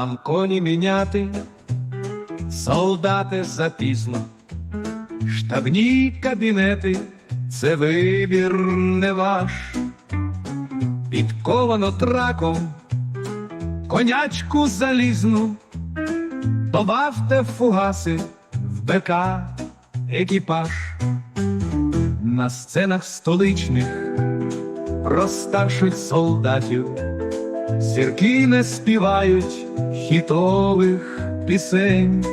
Вам коні міняти, солдати запізно, штабні кабінети, це вибір не ваш, підковано траком, конячку залізну, добавте фугаси в БК екіпаж. На сценах столичних про старших солдатів зірки не співають хітових пісень,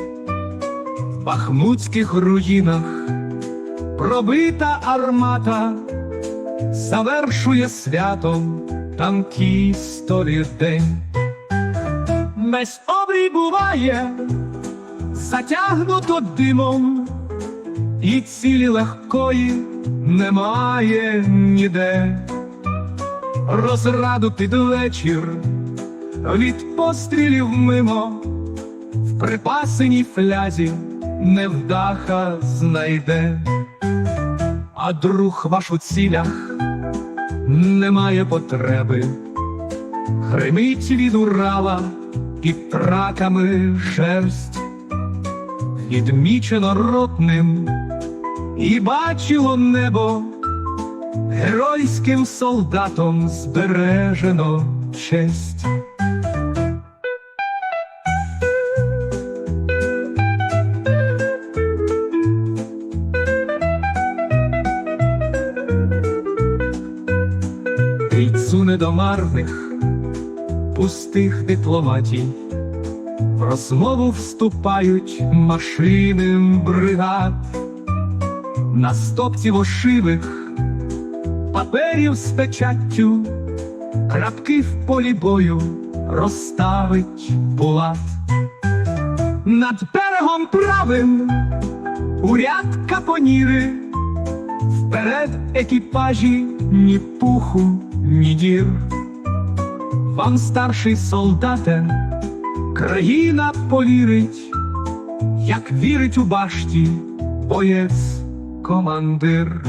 в бахмутських руїнах пробита армата завершує святом танкістові день. Весь обрій буває затягнуто димом, і цілі легкої немає ніде. Розраду під вечір від пострілів мимо, в припасеній флязі невдаха знайде, а друг ваш у цілях немає потреби, гримить від Урала під траками шерсть, відмічено ротним і бачило небо. Геройським солдатом збережено честь. Бійцю недомарних, пустих дипломатій, в розмову вступають машини бригад, на стопці вошивих паперів з печаттю, крапки в полі бою розставить булат. Над берегом правим уряд капоніри, вперед екіпажі ні пуху, ні дір. Вам, старший солдате, країна повірить, як вірить у башті боєць командир.